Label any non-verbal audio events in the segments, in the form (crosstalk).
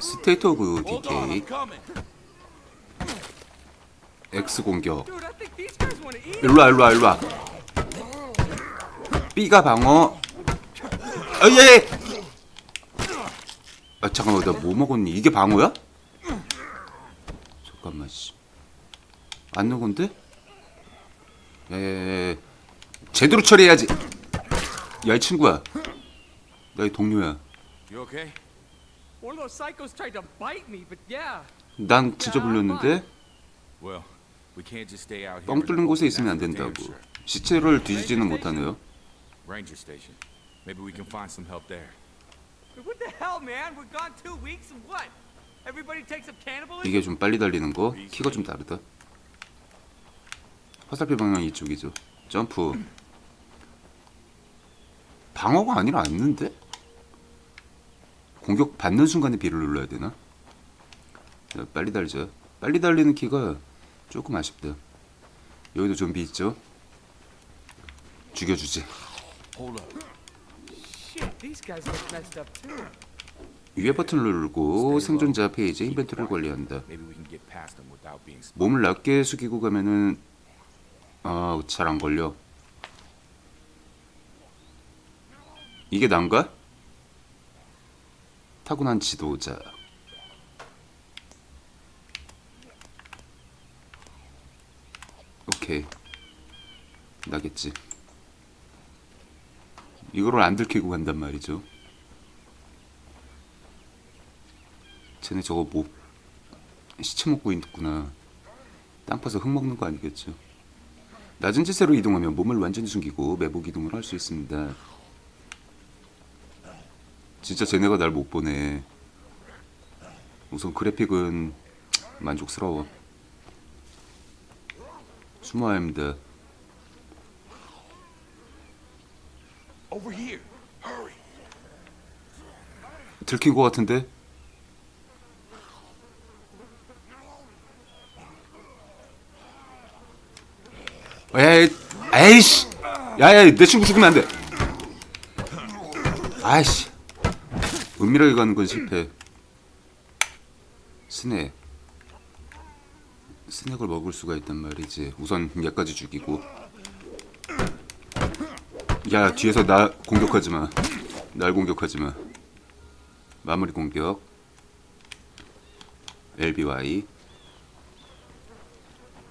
스테이트 오브 디케이. X 공격. 일로와 일로와 일로와. B가 방어. 아예 아 잠깐만 나 뭐 먹었니? 이게 방어야? 잠깐만 씨안 녹은데? 에 제대로 처리해야지 야이 친구야 나이 동료야. 난 진짜 here. 뻥 뚫린 곳에 있으면 안 된다고. 시체를 뒤지지는 못하네요 Ranger station. Maybe we can find some help there. What the hell, man? We're gone two weeks and what? Everybody takes up cannibalism? 이게 좀 빨리 달리는 거 키가 좀 다르다 화살표 방향 이쪽이죠 점프 방어가 아니라 앉는데? 공격 받는 순간에 B를 눌러야 되나? 자, 빨리 달자 빨리 달리는 키가 조금 아쉽다 여기도 좀비 있죠? 죽여주지. 위에 버튼을 누르고 생존자 페이지에 인벤토리를 관리한다. 몸을 낮게 숙이고 가면은 아, 잘 안 걸려. 이게 난가? 타고난 지도자. 오케이. 나겠지. 이거를 안 들키고 간단 말이죠. 쟤네 저거 뭐 시체 먹고 있구나. 땅 파서 흙 먹는 거 아니겠죠? 낮은 지세로 이동하면 몸을 완전히 숨기고 매복 이동을 할 수 있습니다. 진짜 쟤네가 날 못 보네. 우선 그래픽은 만족스러워. 숨어야 합니다. Over here. Hurry. 들킨 것 같은데? 에이, 에이씨! 야야, 내 친구 죽으면 안 돼! 아이씨. 은밀하게 가는 건 실패. 스낵. 스낵을 먹을 수가 있단 말이지. 우선 얘까지 죽이고. 야, 뒤에서 나 공격하지 마. 날 공격하지 마. 마무리 공격 LBY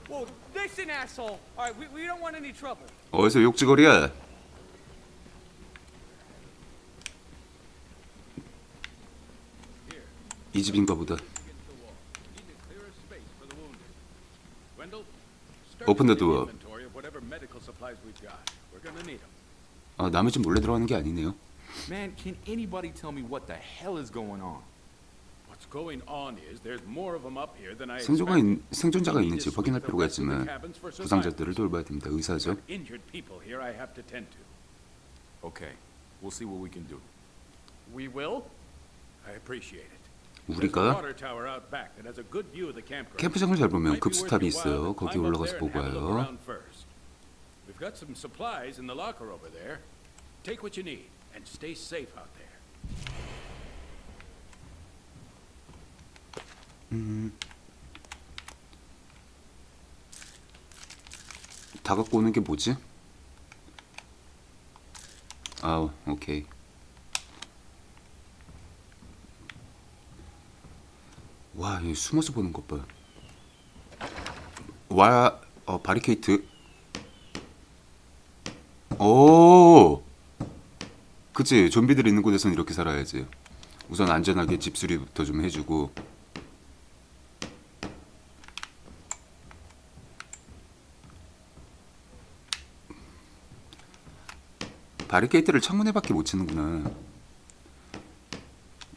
Whoa, listen, asshole. All right, we, we don't want any trouble. 어디서 욕지거리야 이 집인가 보다 Open the door. 아, 남의 집 몰래 들어가는 게 아니네요 Man, can anybody tell me what the hell is going on? What's going on is there's more of them up here than I 생존가. 있, 생존자가 있는지 to 확인할 필요가 rest of the 있지만. 부상자들을 돌봐야 됩니다 의사죠 Injured people here I have to tend to. Okay, we'll see what we can do. We will? I appreciate it. 우리가. 캠프장을 잘 보면 급수탑이 있어요 거기 올라가서 보고 와요 around first. We've got some supplies in the locker over there. Take what you need and stay safe out there. 다 갖고 오는 게 뭐지? 아 오케이 와 여기 숨어서 보는 것 봐. 와, 어, 바리케이트. 오! 그치 좀비들 있는 곳에서는 이렇게 살아야지. 우선 안전하게 집 수리부터 좀 해주고. 바리케이트를 창문에 밖에 못 치는구나.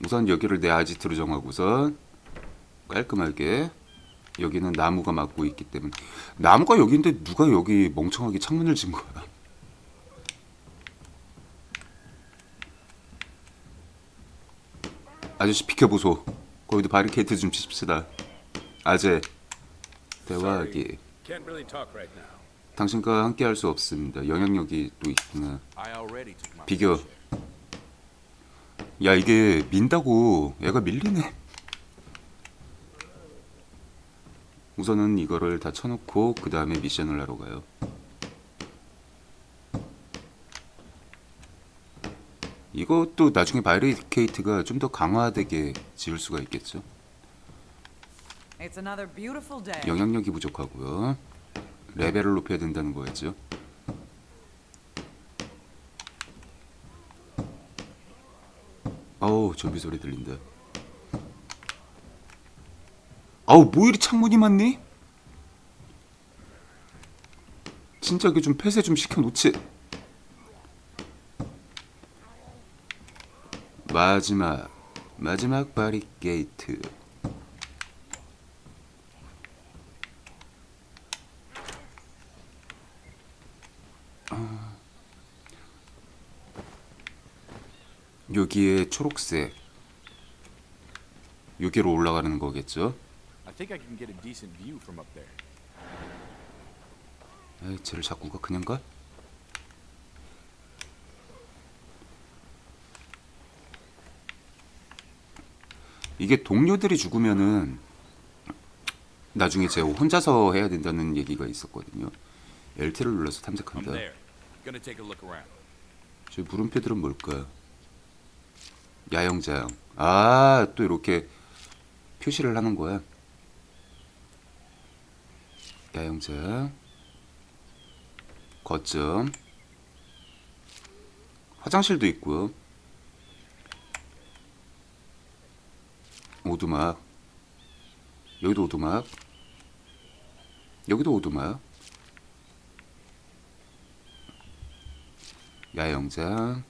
우선 여기를 내 아지트로 정하고선 깔끔하게 여기는 나무가 막고 있기 때문에 나무가 여기인데 누가 여기 멍청하게 창문을 진 거야? 아저씨 비켜보소. 거기도 바리케이트 좀 치십시다. 아재 대화하기. 당신과 함께 할 수 없습니다. 영향력이 또 있구나. 비교. 야 이게 민다고 얘가 밀리네. 우선은 이거를 다 쳐놓고 그 다음에 미션을 하러 가요. 이것도 나중에 바이리케이트가 좀 더 강화되게 지을 수가 있겠죠. 영향력이 부족하고요. 레벨을 높여야 된다는 거였죠. 아우 좀비 소리 들린다. 아우 뭐 이리 창문이 많니? 진짜 그 좀 폐쇄 좀 시켜놓지. 마지막 마지막 바리게이트. 여기에 초록색 여기로 올라가는 거겠죠? I think I can get a decent view from up there. 에이, 쟤를 자꾸 가 그냥 가? 이게 동료들이 죽으면은 나중에 제가 혼자서 해야 된다는 얘기가 있었거든요. LT를 눌러서 탐색한다. 저 물음표들은 뭘까? 야영장. 아, 또 이렇게 표시를 하는 거야. 야영장. 거점. 화장실도 있고요. 오두막. 여기도 오두막. 여기도 오두막. 야영장.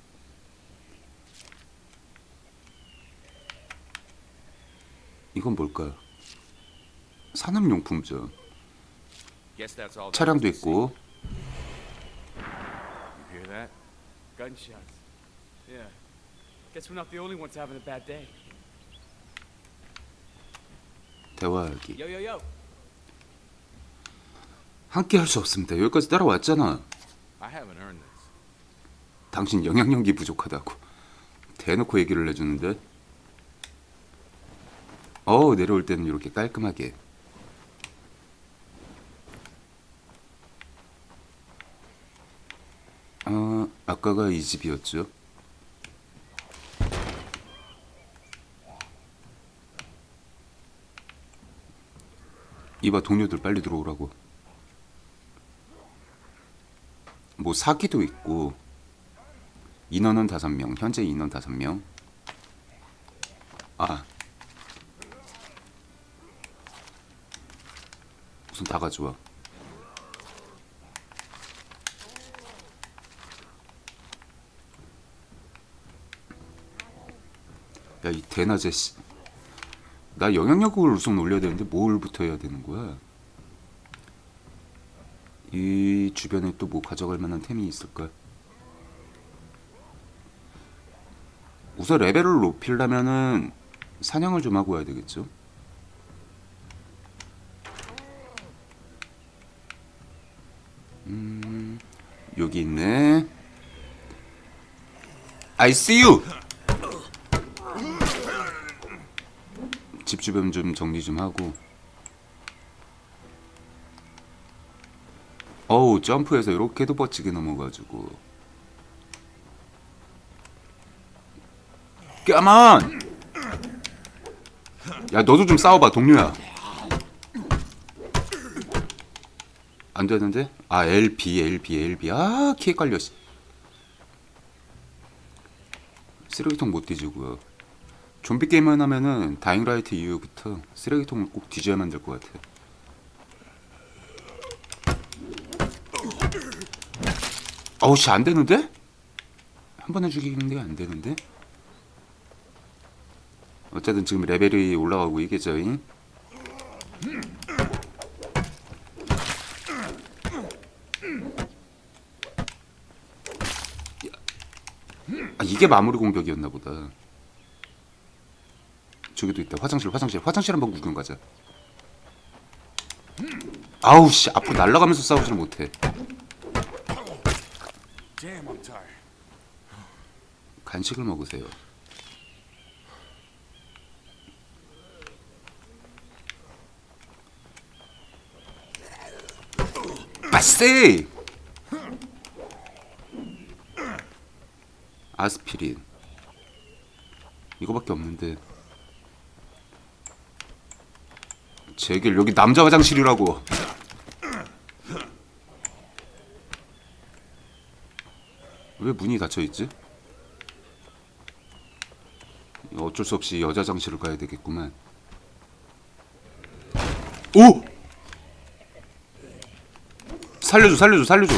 이건 뭘까? 산업용품점. Guess that's all. there 차량도. 있고. You hear that? Gunshots. Yeah. Guess we're not the only ones having a bad day. 대화하기. Yo, yo, yo. 함께 할 수 없습니다. 여기까지 따라왔잖아. I haven't earned this. 당신 영향력이 부족하다고. 대놓고 얘기를 해주는데. 어 내려올 때는 이렇게 깔끔하게. 어 아까가 이 집이었죠. 이봐 동료들 빨리 들어오라고. 뭐 사기도 있고 인원은 다섯 명 현재 인원 다섯 명 아. 우선 다 가져와. 야, 이 대낮에 씨. 나 영향력을 우선 올려야 되는데 뭘부터 해야 되는 거야? 이 주변에 또 뭐 가져갈 만한 템이 있을까? 우선 레벨을 높이려면은 사냥을 좀 하고 와야 되겠죠? 음, 여기 있네. I see you. 집 주변 좀 정리 좀 하고. 어우 점프해서 이렇게도 멋지게 넘어가지고. 까만. 야 너도 좀 싸워봐 동료야. 안 되는데? 아 LB LB LB 아 키에 깔려. 씨. 쓰레기통 못 뒤지고요. 좀비 게임만 하면은 다잉라이트 이후부터 쓰레기통을 꼭 뒤져야만 될것 같아. 어우 씨 안 되는데? 한 번에 죽이는 게 안 되는데? 어쨌든 지금 레벨이 올라가고 이게죠. 잉? 아 이게 마무리 공격이었나 보다. 저기도 있다. 화장실, 화장실, 화장실 한번 구경 가자. 아우 씨 앞으로 날아가면서 싸우지를 못해. 간식을 먹으세요. 아쎄! 아스피린 이거밖에 없는데 제길 여기 남자 화장실이라고 왜 문이 닫혀 있지? 어쩔 수 없이 여자 장실을 가야 되겠구만. 오! 살려줘, 살려줘, 살려줘.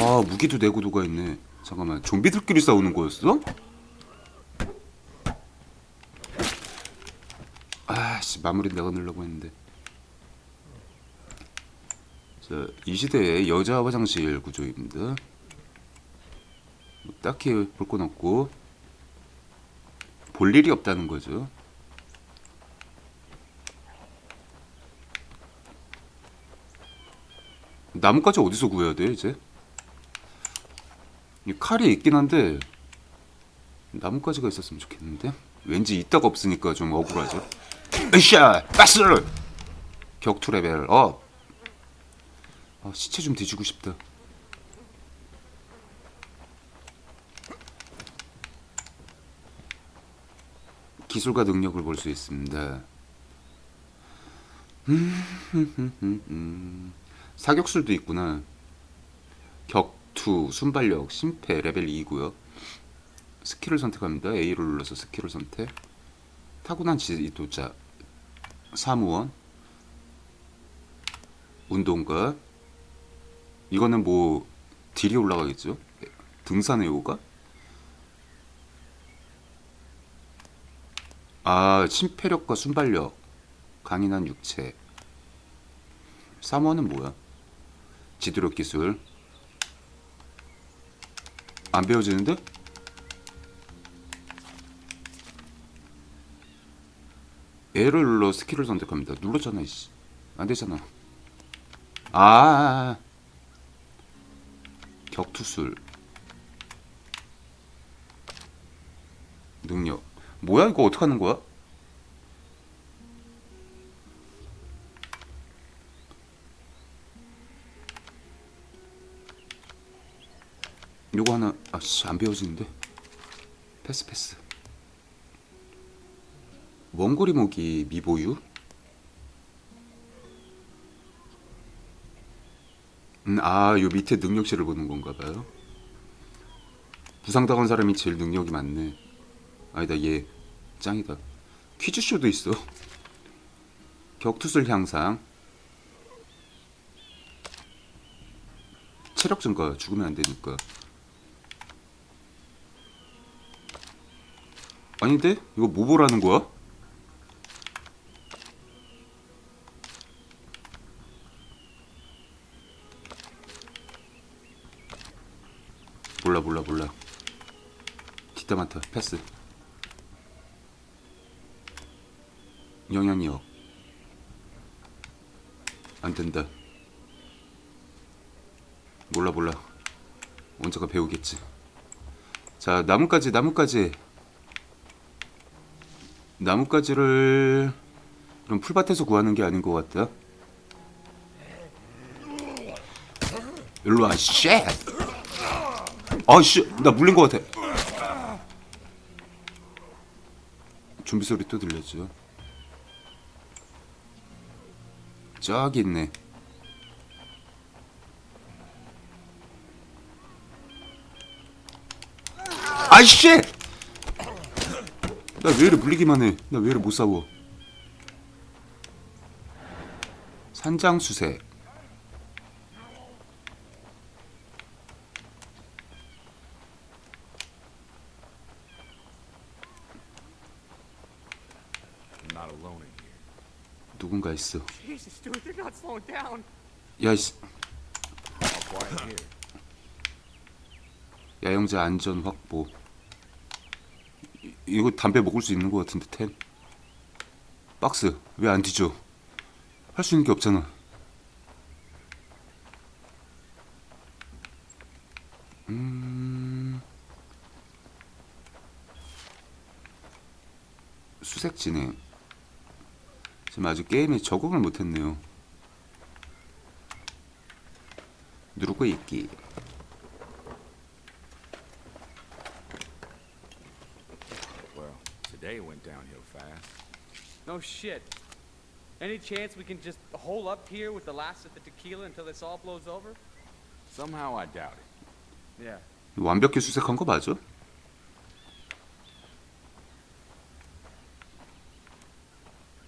아, 무기도 내구도가 있네. 잠깐만, 좀비들끼리 싸우는 거였어? 아씨, 마무리 내가 넣으려고 했는데. 자, 이 시대의 여자 화장실 구조입니다. 딱히 볼 건 없고 볼 일이 없다는 거죠. 나뭇가지 어디서 구해야 돼 이제? 이 칼이 있긴 한데 나뭇가지가 있었으면 좋겠는데 왠지 있다가 없으니까 좀 억울하죠. 으쌰! 빠스! 격투 레벨 업! 아, 시체 좀 뒤지고 싶다. 기술과 능력을 볼 수 있습니다. 음, (laughs) 사격술도 있구나. 격투, 순발력, 심폐 레벨 2고요. 스킬을 선택합니다. A를 눌러서 스킬을 선택. 타고난 지도자, 사무원, 운동가. 이거는 뭐 딜이 올라가겠죠? 등산의 요가? 아, 심폐력과 순발력, 강인한 육체. 사모는 뭐야? 지도력 기술. 안 배워지는데? L을 눌러 스킬을 선택합니다. 눌렀잖아, 이씨. 안 되잖아. 아, 격투술. 능력. 뭐야 이거 어떻게 하는 거야? 요거 하나 아씨 안 배워지는데 패스 패스 원거리 모기 미보유? 음, 아 요 밑에 능력치를 보는 건가 봐요. 부상당한 사람이 제일 능력이 많네. 아니다 얘 짱이다. 퀴즈쇼도 있어. 격투술 향상. 체력 증가 죽으면 안 되니까. 아닌데? 이거 뭐 보라는 거야? 몰라 몰라 뒷담한테 패스 영향력 안 된다. 몰라 몰라. 원자가 배우겠지. 자 나뭇가지 나뭇가지. 나뭇가지를 그럼 풀밭에서 구하는 게 아닌 것 같다. 일로 와, 쉣! 아, 씨, 나 물린 것 같아. 좀비 소리 또 들렸죠. 저기 있네. 아이씨! 나 왜 이래 물리기만 해? 나 왜 이래 못 싸워? 산장수색. 있어. 야, 이씨. 야영자 안전 확보. 이, 이거 담배 먹을 수 있는 것 같은데 텐? 박스 왜 안 뒤져? 할 수 있는 게 없잖아. 음. 수색 진행 지금 아직 게임에 적응을 못했네요. 누르고 있기. Well, today went downhill fast. No shit. Any chance we can just hole up here with the last of the tequila until this all blows over? Somehow I doubt it. Yeah. 완벽히 수색한 거 맞아?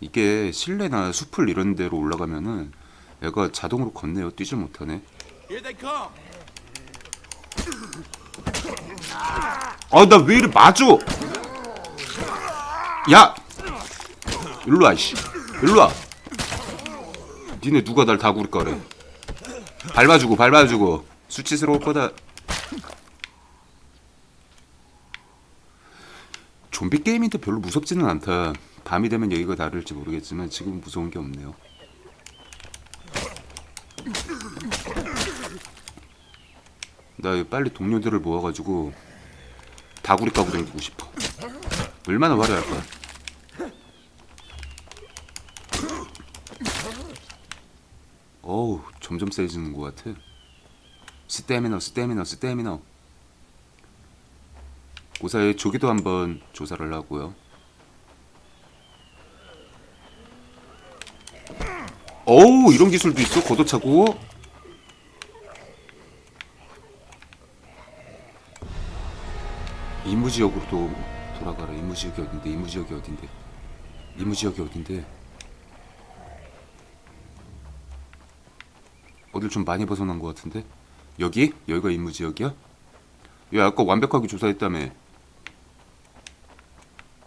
이게 실내나 숲을 이런 데로 올라가면은 애가 자동으로 걷네요. 뛰질 못하네. 아, 나 왜 이래 맞아? 야! 일로 와, 씨. 일로 와. 니네 누가 날 다구릴 거래. 밟아주고, 밟아주고. 수치스러울 거다. 좀비 게임인데 별로 무섭지는 않다. 밤이 되면 얘기가 다를지 모르겠지만 지금은 무서운 게 없네요. 나 빨리 동료들을 모아가지고 다구리 까고 다니고 싶어. 얼마나 화려할 거야. 어우, 점점 세지는 것 같아. 스태미너, 스태미너, 스태미너. 고사의 조기도 한번 조사를 하고요. 어우, 이런 기술도 있어? 걷어차고. 이무지역으로 도 돌아가라. 이무지역이 어딘데? 이무지역이 어딘데? 이무지역이 어딘데? 어딜 좀 많이 벗어난 것 같은데? 여기? 여기가 이무지역이야? 야 아까 완벽하게 조사했다며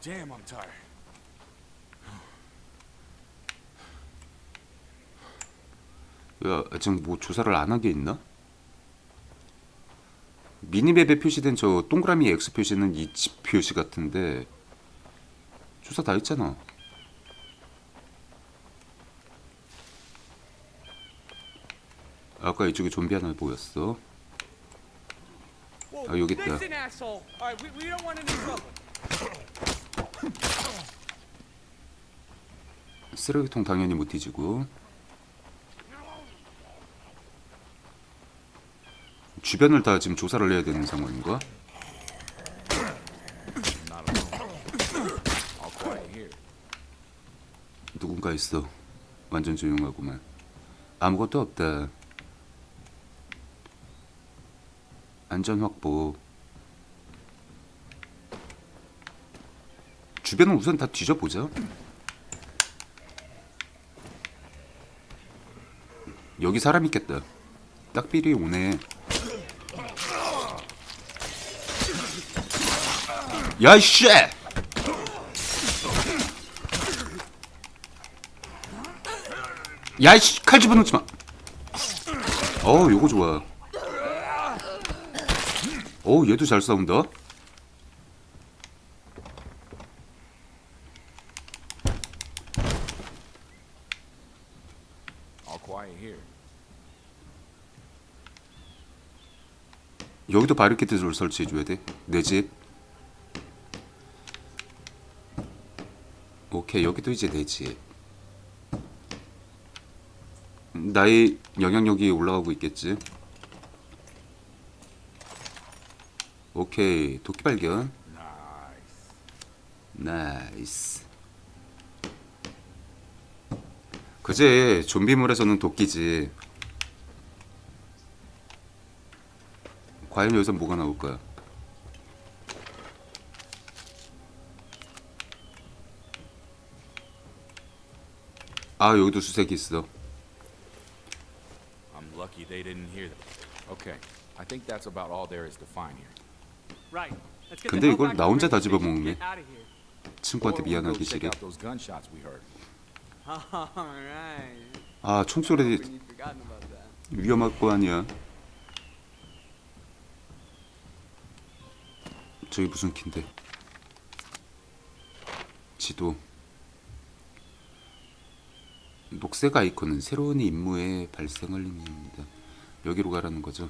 Damn. 야 아직 뭐 조사를 안 한 게 있나? 미니맵에 표시된 저 동그라미 X 표시는 이 집 표시 같은데 조사 다 했잖아. 아까 이쪽에 좀비 하나 보였어. 아, 여기 있다. 쓰레기통 당연히 못 뒤지고 주변을 다 지금 조사를 해야 되는 상황인가? 누군가 있어. 완전 조용하구만. 아무것도 없다. 안전 확보. 주변은 우선 다 뒤져보자. 여기 사람 있겠다. 딱 삘이 오네. 야, 씨! 야, 씨, 칼 집어넣지 마. 어, 요거 좋아. 어, 얘도 잘 싸운다. 여기도 바리케이트를 설치해 줘야 돼. 내 집. 오케이, 여기도 이제 내 집. 나의 영향력이 올라가고 있겠지. 오케이, 도끼 발견. 나이스. 그제 좀비물에서는 도끼지. 과연 여기서 뭐가 나올까? 아 여기도 수색이 있어. I'm lucky they didn't hear that. Okay, I think that's about all there is to find here. Right. Let's get 근데 the hell 이걸 back 나 to the 혼자 다 radio station 집어먹네. get out of here. 친구한테 Or we go 미안하기 check 싫어. out those gunshots we heard. All right. 아 총소리 Hoping you'd forgotten about that. 위험할 거 아니야. 저기 무슨 긴데? 지도. 녹색 아이콘은 새로운 임무의 발생을 의미합니다. 여기로 가라는 거죠.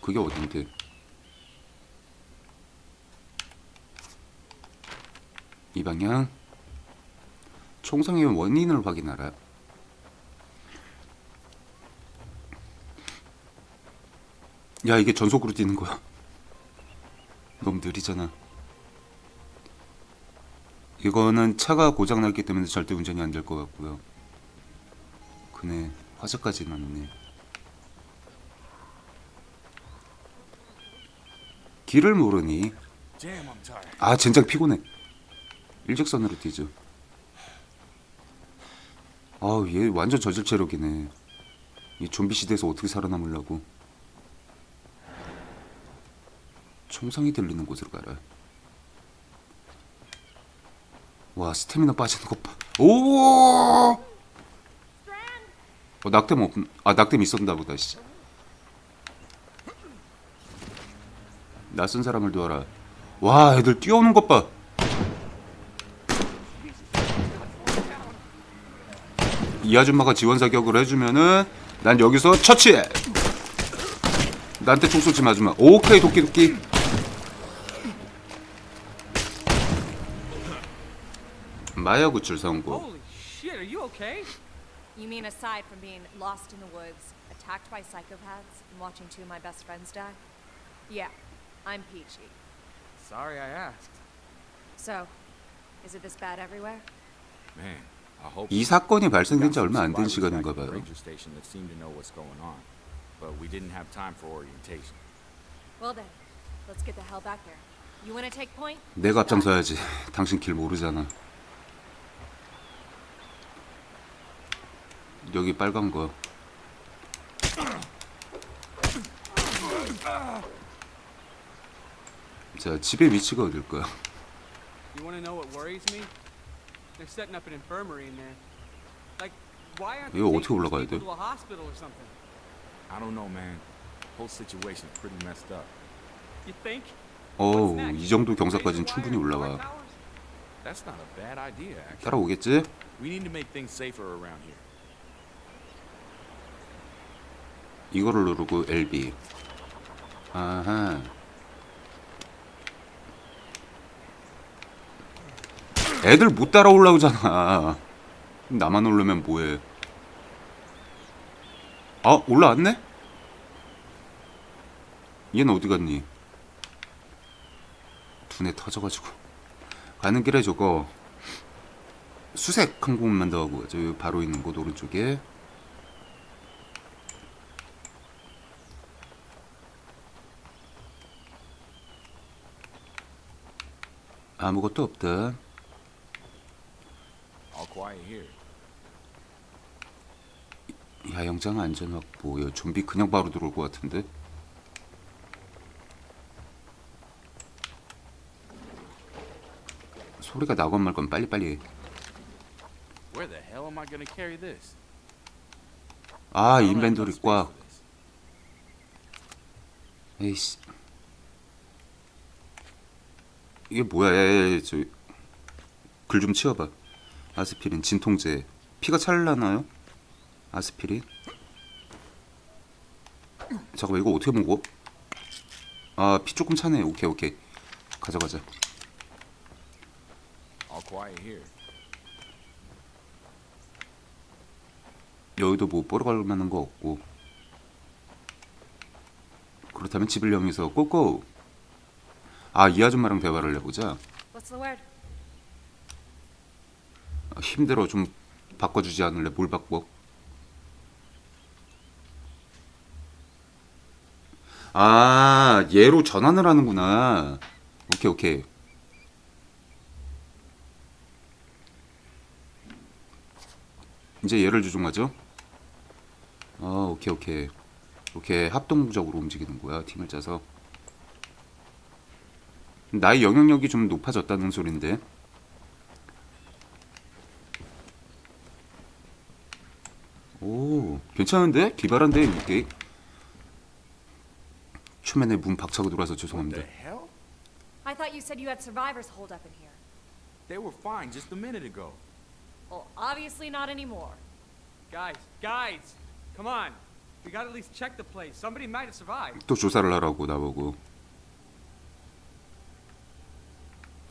그게 어딘데? 이 방향. 총성의 원인을 확인하라. 야 이게 전속으로 뛰는 거야. (laughs) 너무 느리잖아. 이거는 차가 고장 났기 때문에 절대 운전이 안 될 것 같고요. 그네 화재까지 났네. 길을 모르니. 아 젠장 피곤해. 일직선으로 뛰죠. 아우 얘 완전 저질 체력이네. 이 좀비 시대에서 어떻게 살아남으려고? 총성이 들리는 곳으로 가라. 와 스태미나 빠지는 것 봐. 오! 어, 낙뎀 없. 아 낙뎀 있었나 보다. 씨. 낯선 사람을 도와라. 와 애들 뛰어오는 것 봐. 이 아줌마가 지원 사격을 해주면은 난 여기서 처치해. 나한테 총 쏘지 마 아줌마. 오케이 도끼 도끼. 마야 구출 성공. Holy shit, are you okay? You mean aside from being lost in the woods, attacked by psychopaths, and watching two of my best friends die? Yeah, I'm peachy. Sorry I asked. So, is it this bad everywhere? Man, I hope. 이 사건이 발생된 지 얼마 안 된 시간인가 봐요. ranger station that seem to know what's going on, but we didn't have time for orientation. Well then, let's get the hell back there. You wanna take point? 내가 앞장서야지. 당신 길 모르잖아. 여기 빨간 거. 자, 집의 위치가 어딜까요? You want to know what worries me? They're setting up an infirmary in there. Like, why aren't they 이거 taking 어떻게 올라가야 these 돼? people to a hospital or something? I don't know, man. Whole situation's pretty messed up. You think? 어우? 이 정도 경사까지는 충분히 올라와. That's not a bad idea. 따라오겠지? We need to make things safer around here. 이거를 누르고 LB. 아하. 애들 못 따라올라오잖아. 나만 오르면 뭐해? 아 올라왔네? 얘는 어디 갔니? 두뇌 터져가지고 가는 길에 저거 수색 한 곳만 더 하고 저 바로 있는 곳 오른쪽에 아무것도 없다. 야영장 안전 확보. 야, 좀비 그냥 바로 들어올 것 같은데. 소리가 나건 말건 빨리빨리. 아 인벤토리 꽉. 에이씨. 이게 뭐야? 저글 좀 치워봐. 아스피린 진통제. 피가 찰라나요? 아스피린. 잠깐만 이거 어떻게 먹어? 아 피 조금 차네. 오케이 오케이. 가져가자. 여기도 뭐 보러 갈 만한 거 없고. 그렇다면 집을 향해서 고고. 아 이 아줌마랑 대화를 해보자. 아, 힘들어 좀 바꿔주지 않을래? 뭘 바꿔? 아 얘로 전환을 하는구나. 오케이 오케이. 이제 얘를 조종하죠. 아 오케이 오케이. 이렇게 합동적으로 움직이는 거야 팀을 짜서. 나의 영향력이 좀 높아졌다는 소린데. 오, 괜찮은데? 기발한데 이게. 초면에 문 박차고 들어와서 죄송합니다. I thought you said you had survivors holed up in here. They were fine just a minute ago. Well, obviously not anymore. Guys, guys, come on. We gotta at least check the place. Somebody might have survived. 또 조사를 하라고 나보고.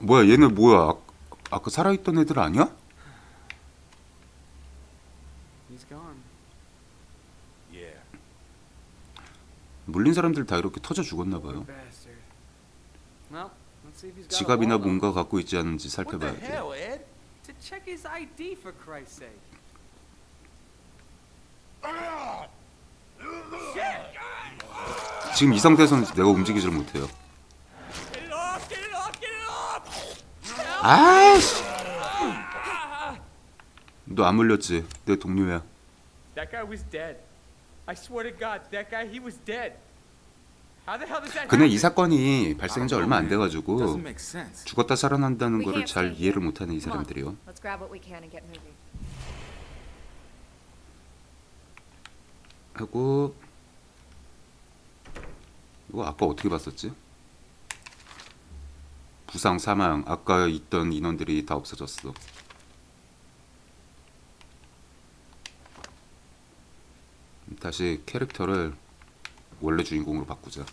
뭐야 얘네 뭐야? 아, 아까 살아있던 애들 아니야? 물린 사람들 다 이렇게 터져 죽었나 봐요. 지갑이나. 뭔가 갖고 있지 않은지 살펴봐야 돼. 지금 이 상태에서는 내가 움직이질 못해요. 아이씨! 너 안 물렸지? 내 동료야. That guy was dead. I swear to God, that guy, he was dead. Happen? 이 사건이 발생한 지 얼마 안 돼가지고. 죽었다 살아난다는 거를 잘. 이해를 못하는 이 사람들이요. 하고 이거 아까 어떻게 봤었지? 부상 사망 아까 있던 인원들이 다 없어졌어. 다시 캐릭터를 원래 주인공으로 바꾸자.